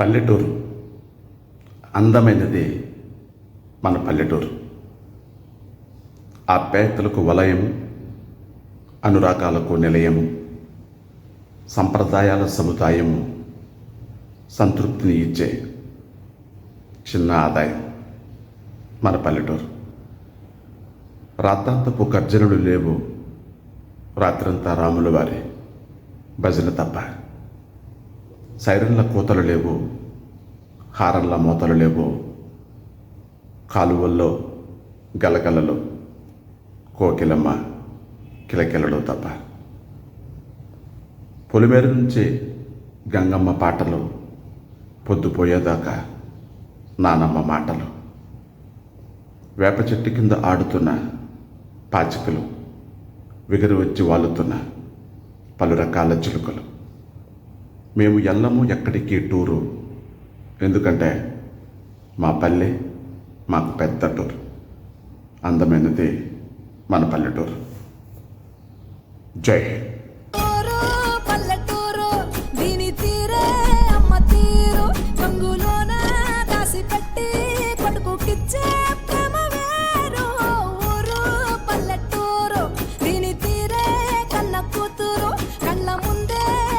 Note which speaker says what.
Speaker 1: పల్లెటూరు. అందమైనది మన పల్లెటూరు. ఆప్యాయతలకు వలయము అనురాగాలకు నిలయము సంప్రదాయాల సముదాయము సంతృప్తిని ఇచ్చే చిన్న ఆదాయం మన పల్లెటూరు. రాత్రాంతపు గర్జనలు లేవు. రాత్రంతా రాముల వారి భజన తప్ప. సైరన్ల కూతలు లేవు హారన్ల మూతలు లేవు కాలువల్లో గలగలలు కోకిలమ్మ కిలకిలలు తప్ప. పొలిమేర నుంచి గంగమ్మ పాటలు పొద్దుపోయేదాకా నానమ్మ మాటలు. వేప చెట్టు కింద ఆడుతున్న పాచికలు విగరు వచ్చి వాలుతున్న పలు రకాల చిలుకలు. మేము ఎల్లము ఎక్కడికి టూరు? ఎందుకంటే మా పల్లె మాకు పెద్ద టూర్. అందమైనది మన పల్లెటూరు. జై హింద్.